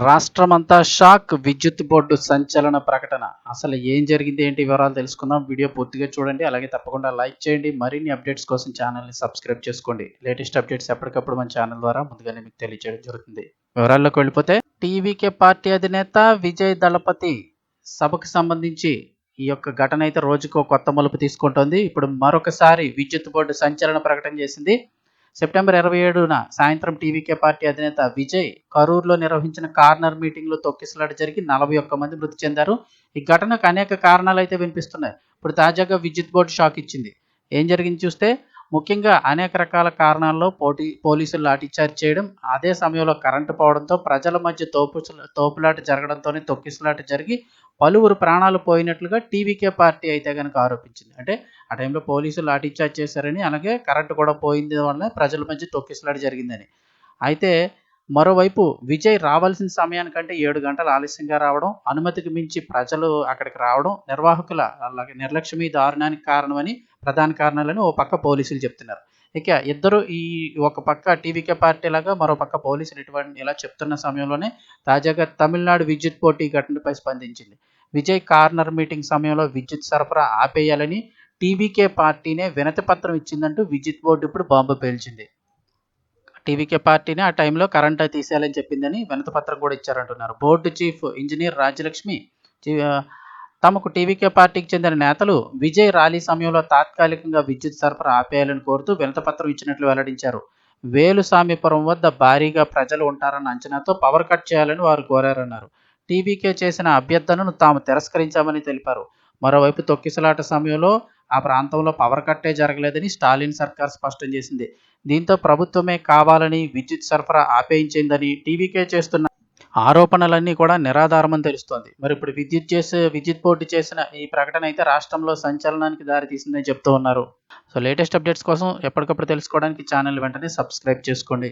రాష్ట్రమంతా షాక్ విద్యుత్ బోర్డు సంచలన ప్రకటన. అసలు ఏం జరిగింది ఏంటి వివరాలు తెలుసుకుందాం. వీడియో పూర్తిగా చూడండి. అలాగే తప్పకుండా లైక్ చేయండి. మరిన్ని అప్డేట్స్ కోసం ఛానల్ని సబ్స్క్రైబ్ చేసుకోండి. లేటెస్ట్ అప్డేట్స్ ఎప్పటికప్పుడు మన ఛానల్ ద్వారా ముందుగానే మీకు తెలియజేయడం జరుగుతుంది. వివరాల్లోకి వెళ్ళిపోతే టీవీకే పార్టీ అధినేత విజయ్ దళపతి సభకు సంబంధించి ఈ యొక్క ఘటన అయితే రోజుకో కొత్త మలుపు తీసుకుంటోంది. ఇప్పుడు మరొకసారి విద్యుత్ బోర్డు సంచలన ప్రకటన చేసింది. సెప్టెంబర్ ఇరవై ఏడున సాయంత్రం టీవీకే పార్టీ అధినేత విజయ్ కరూరులో నిర్వహించిన కార్నర్ మీటింగ్లో తొక్కిసలాట జరిగి నలభై ఒక్క మంది మృతి చెందారు. ఈ ఘటనకు అనేక కారణాలు అయితే వినిపిస్తున్నాయి. ఇప్పుడు తాజాగా విద్యుత్ బోర్డు షాక్ ఇచ్చింది. ఏం జరిగింది చూస్తే ముఖ్యంగా అనేక రకాల కారణాల్లో పోటీ పోలీసులు లాఠీచార్జ్ చేయడం అదే సమయంలో కరెంటు పోవడంతో ప్రజల మధ్య తోపు తోపులాట జరగడంతోనే తొక్కిసలాట జరిగి పలువురు ప్రాణాలు పోయినట్లుగా టీవీకే పార్టీ అయితే కనుక ఆరోపించింది. అంటే ఆ టైంలో పోలీసులు లాఠీచార్జ్ చేశారని అలాగే కరెంటు కూడా పోయింది వల్ల ప్రజల మధ్య తొక్కిసలాట జరిగిందని. అయితే మరోవైపు విజయ్ రావాల్సిన సమయానికంటే ఏడు గంటలు ఆలస్యంగా రావడం అనుమతికి మించి ప్రజలు అక్కడికి రావడం నిర్వాహకుల నిర్లక్ష్యం నిర్లక్ష్యమీ దారుణానికి కారణమని ప్రధాన కారణాలని ఓ పక్క పోలీసులు చెప్తున్నారు. ఇక ఇద్దరు ఈ ఒక పక్క టీవీకే పార్టీ లాగా మరో పక్క పోలీసులు ఇటువంటి ఇలా చెప్తున్న సమయంలోనే తాజాగా తమిళనాడు విద్యుత్ పోటీ ఘటనపై స్పందించింది. విజయ్ కార్నర్ మీటింగ్ సమయంలో విద్యుత్ సరఫరా ఆపేయాలని టీవీకే పార్టీనే వినతి పత్రం ఇచ్చిందంటూ విద్యుత్ బోర్డు ఇప్పుడు బాంబు పేల్చింది. టీవీకే పార్టీని ఆ టైంలో కరెంట్ తీసేయాలని చెప్పిందని వినతపత్రం కూడా ఇచ్చారంటున్నారు. బోర్డు చీఫ్ ఇంజనీర్ రాజ్యలక్ష్మి తమకు టీవీకే పార్టీకి చెందిన నేతలు విజయ్ ర్యాలీ సమయంలో తాత్కాలికంగా విద్యుత్ సరఫరా ఆపేయాలని కోరుతూ వినతపత్రం ఇచ్చినట్లు వెల్లడించారు. వేలుసామిపురం వద్ద భారీగా ప్రజలు ఉంటారన్న అంచనాతో పవర్ కట్ చేయాలని వారు కోరారన్నారు. టీవీకే చేసిన అభ్యర్థనను తాము తిరస్కరించామని తెలిపారు. మరోవైపు తొక్కిసలాట సమయంలో ఆ ప్రాంతంలో పవర్ కట్టే జరగలేదని స్టాలిన్ సర్కార్ స్పష్టం చేసింది. దీంతో ప్రభుత్వమే కావాలని విద్యుత్ సరఫరా ఆపేయించిందని టీవీకే చేస్తున్న ఆరోపణలన్నీ కూడా నిరాధారమని తెలుస్తోంది. మరి ఇప్పుడు విద్యుత్ చేసే విద్యుత్ బోర్డు చేసిన ఈ ప్రకటన అయితే రాష్ట్రంలో సంచలనానికి దారితీసిందని చెప్తూ ఉన్నారు. సో లేటెస్ట్ అప్డేట్స్ కోసం ఎప్పటికప్పుడు తెలుసుకోవడానికి ఛానల్ వెంటనే సబ్స్క్రైబ్ చేసుకోండి.